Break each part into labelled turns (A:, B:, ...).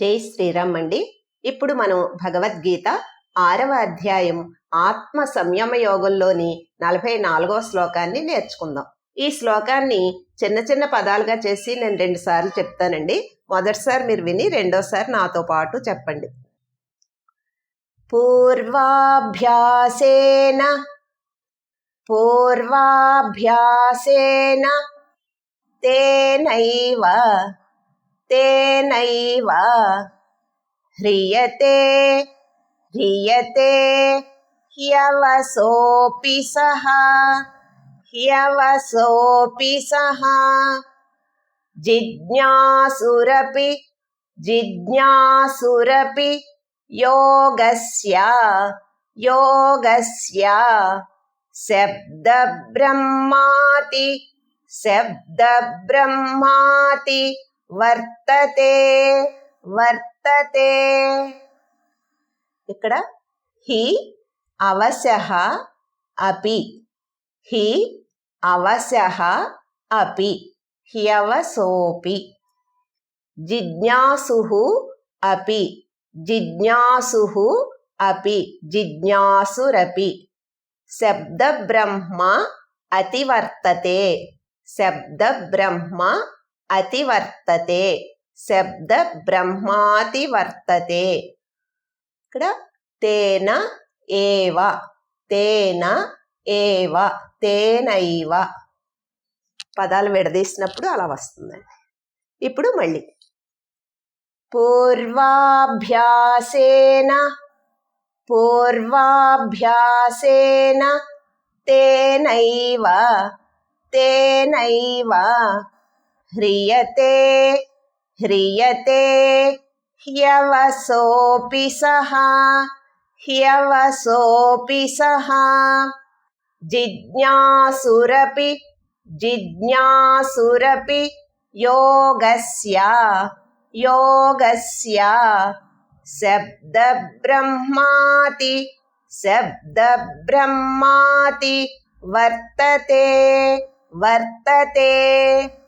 A: జై శ్రీరామ్ అండి. ఇప్పుడు మనం భగవద్గీత ఆరవ అధ్యాయం ఆత్మ సంయమ యోగంలోని నలభై నాలుగవ శ్లోకాన్ని నేర్చుకుందాం. ఈ శ్లోకాన్ని చిన్న చిన్న పదాలుగా చేసి నేను రెండు సార్లు చెప్తానండి. మొదటిసారి మీరు విని రెండోసారి నాతో పాటు చెప్పండి. పూర్వాభ్యాసేన పూర్వాభ్యాసేన తేనైవ तेनैव ह्रियते ह्रियते ह्यवसोऽपि सः ह्यवसोऽपि सः। जिज्ञासुरपि जिज्ञासुरपि योगस्य योगस्य। शब्दब्रह्माति शब्दब्रह्माति వర్తతే వర్తతే. ఇక్కడ హి అవశః అపి. హి అవశః అపి. హ్యవసోపి. జిజ్ఞాసు అపి. జిజ్ఞాసు అపి. జిజ్ఞాసురపి. శబ్దబ్రహ్మ అతివర్తతే. శబ్దబ్రహ్మ అతివర్తతే. శబ్ద బ్రహ్మాతివర్తతే. ఇక్కడ తేన ఏవ తేన ఏవ తేనైవ. పదాలు విడదీసినప్పుడు అలా వస్తుందండి ఇప్పుడు మళ్ళీ. పూర్వాభ్యాసేన పూర్వాభ్యాసేన తేనైవ తేనైవ. ह्रियते ह्रियते ह्यवसोऽपि सः ह्यवसोऽपि सः। जिज्ञासुरपि जिज्ञासुरपि योगस्य योगस्य। शब्दब्रह्माति शब्दब्रह्माति वर्तते वर्तते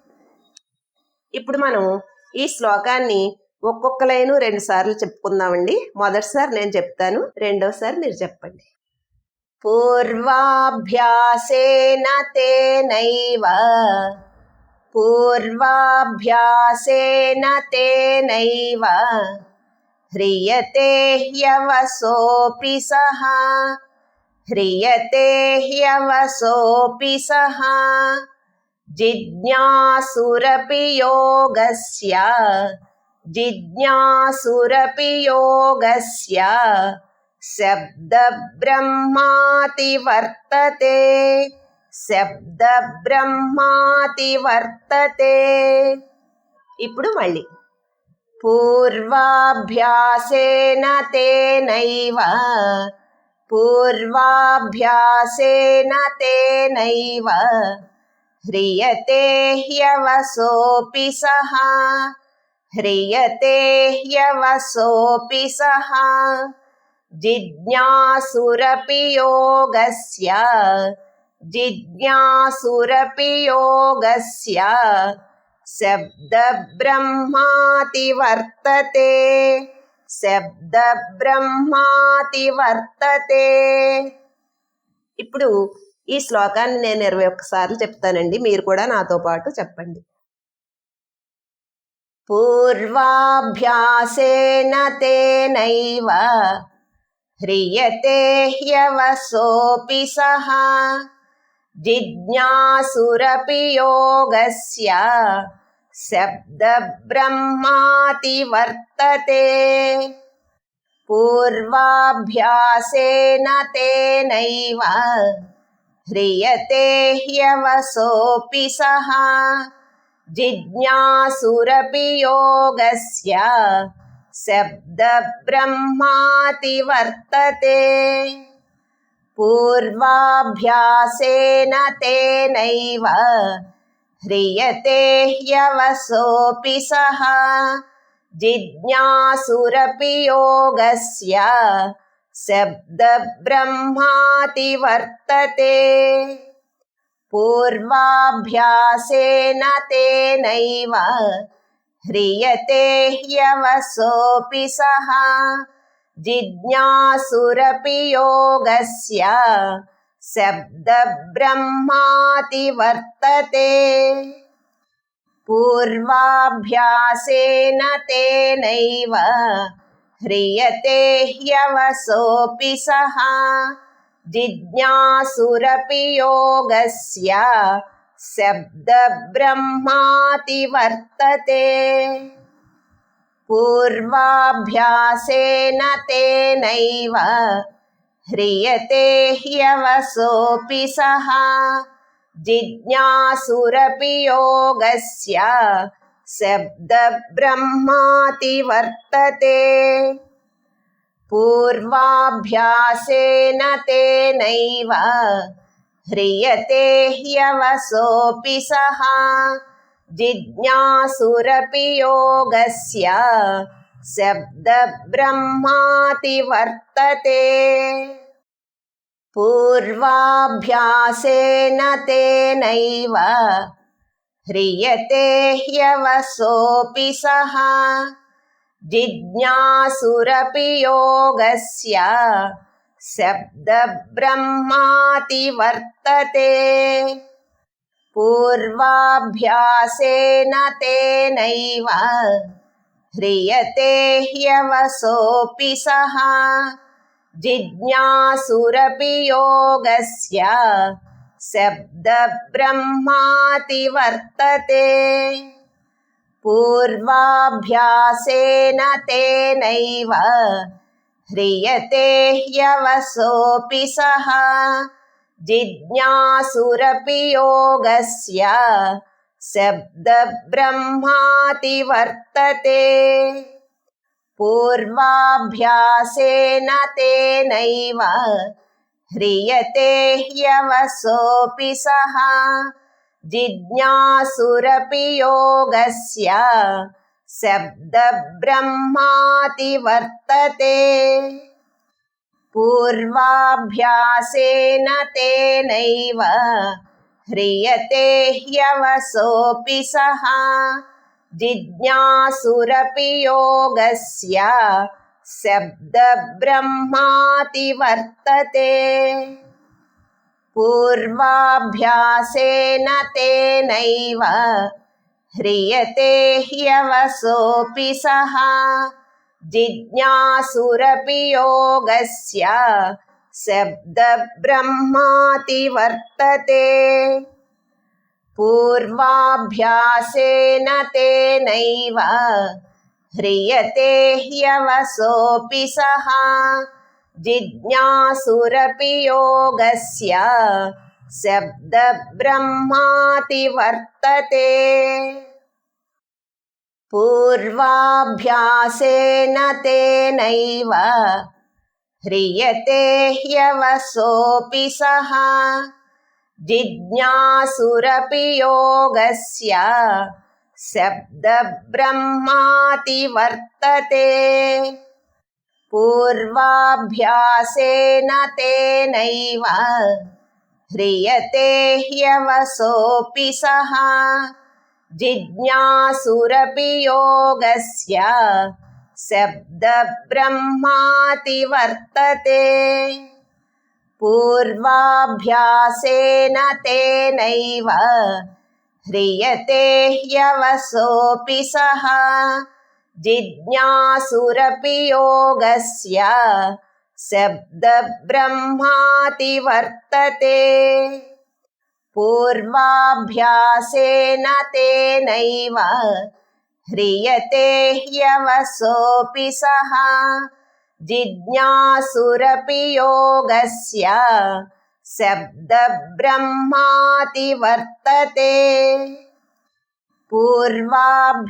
A: ఇప్పుడు మనం ఈ శ్లోకాన్ని ఒక్కొక్క లైను రెండు సార్లు చెప్పుకుందామండి. మొదటిసారి నేను చెప్తాను రెండోసారి మీరు చెప్పండి. పూర్వాభ్యాసేన తేనైవ పూర్వాభ్యాసేన తేనైవ హ్రియతే హ్యవసోపి హ్రియతే సహా. जिज्ञासुरपि योगस्य जिज्ञासुरपि योगस्य शब्दब्रह्माति वर्तते శబ్దబ్రహ్మాతి వర్తతే ఇప్పుడు మళ్ళీ పూర్వాభ్యాసేన తేనైవ పూర్వాభ్యాసేన తేనైవ హ్రియతే హ్యవసోపి సహా హ్రియతే హ్యవసోపి సహా జిజ్ఞాసురపి యోగస్య జిజ్ఞాసురపి శబ్ద బ్రహ్మాతి వర్తతే శబ్దబ్రహ్మాతి వర్తతే ఇప్పుడు ఈ శ్లోకాన్ని నేను ఇరవై ఒక్కసార్లు చెప్తానండి. మీరు కూడా నాతో పాటు చెప్పండి. పూర్వాభ్యాసేన తేనైవ హ్రియతే హ్యవసోపి సహ జిజ్ఞాసురపి యోగస్య శబ్దబ్రహ్మాతి వర్తతే పూర్వాభ్యాసేన తేనైవ ह्रियते ह्यवसोऽपि सः। जिज्ञासुरपि योगस्य शब्दब्रह्माति वर्तते पूर्वाभ्यासेन तेनैव ह्रियते ह्यवसोऽपि सः। जिज्ञासुरपि योगस्य शब्दब्रह्माति वर्तते पूर्वाभ्यासेन तेनैव ह्रियते ह्यवसोऽपि सः जिज्ञासुरपि योगस्य शब्दब्रह्माति वर्तते पूर्वाभ्यासेन तेनैव హ్రియతే హ్యవసోపి సహా జిజ్ఞాసురపి యోగస్య శబ్దబ్రహ్మాతి వర్తతే పూర్వాభ్యాసేన తేనైవ హ్రియతే హ్యవసోపి సహా జిజ్ఞాసురపి యోగస్య शब्दब्रह्माति वर्तते पूर्वाभ्यासेन तेनैव ह्रियते ह्यवसोऽपि सः जिज्ञासुरपि योगस्य शब्दब्रह्माति वर्तते पूर्वाभ्यासेन तेनैव ह्रियते ह्यवसोऽपि सः। जिज्ञासुरपि योगस्य। शब्दब्रह्माति वर्तते पूर्वाभ्यासेन तेनैव। ह्रियते ह्यवसोऽपि सः। जिज्ञासुरपि योगस्य। शब्दब्रह्माति वर्तते पूर्वाभ्यासेन तेनैव ह्रियते ह्यवसोऽपि सः जिज्ञासुरपि योगस्य शब्दब्रह्माति वर्तते पूर्वाभ्यासेन तेनैव ह्रियते ह्यवसोऽपि सः। जिज्ञासुरपि योगस्य। शब्दब्रह्माति वर्तते पूर्वाभ्यासेन तेनैव ह्रियते ह्यवसोऽपि सः। जिज्ञासुरपि योगस्य। शब्दब्रह्माति वर्तते पूर्वाभ्यासेन तेनैव ह्रियते ह्यवसोऽपि सः जिज्ञासुरपि योगस्य शब्दब्रह्माति वर्तते पूर्वाभ्यासेन तेनैव ह्रियते ह्यवसोऽपि सः। जिज्ञासुरपि योगस्य शब्दब्रह्माति वर्तते पूर्वाभ्यासेन तेनैव ह्रियते ह्यवसोऽपि सः। जिज्ञासुरपि योगस्य शब्दब्रह्माति वर्तते पूर्वाभ्यासेन तेनैव ह्रियते ह्यवसोऽपि सः जिज्ञासुरपि योगस्य शब्दब्रह्माति वर्तते पूर्वाभ्यासेन तेनैव హ్రియతే హ్యవసోపి సహా జిజ్ఞాసురపి యోగస్య శబ్ద బ్రహ్మాతి వర్తతే పూర్వాభ్యాసేన తేనైవ హ్రియతే హ్యవసోపి సహా జిజ్ఞాసురపి యోగస్య वर्तते पूर्वाभ्यासेन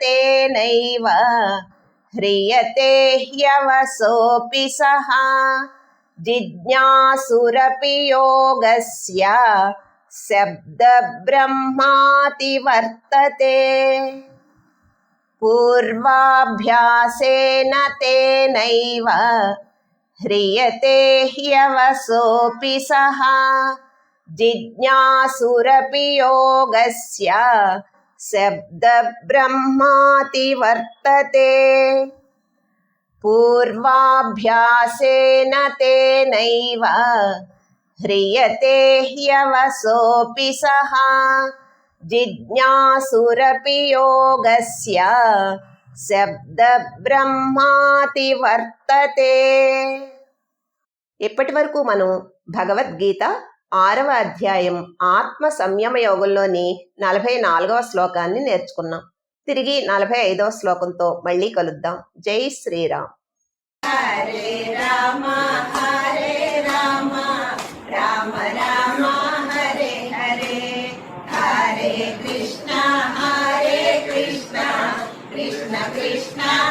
A: तेनैव ह्रियते ह्यवसोऽपि सः जिज्ञासुरपि योगस्य शब्दब्रह्माति वर्तते पूर्वाभ्यासेन तेनैव ह्रियते ह्यवसोऽपि सः। जिज्ञासुरपि योगस्य शब्दब्रह्मातिवर्तते। पूर्वाभ्यासेन तेनैव ह्रियते ह्यवसोऽपि सः। जिज्ञासुरपि योगस्य शब्दब्रह्मातिवर्तते। ఇప్పటి వరకు మనం భగవద్గీత ఆరవ అధ్యాయం ఆత్మ సంయమ యోగంలోని నలభై నాలుగవ శ్లోకాన్ని నేర్చుకున్నాం. తిరిగి నలభై ఐదవ శ్లోకంతో మళ్ళీ కలుద్దాం. జై శ్రీరామ్.
B: Krishna Krishna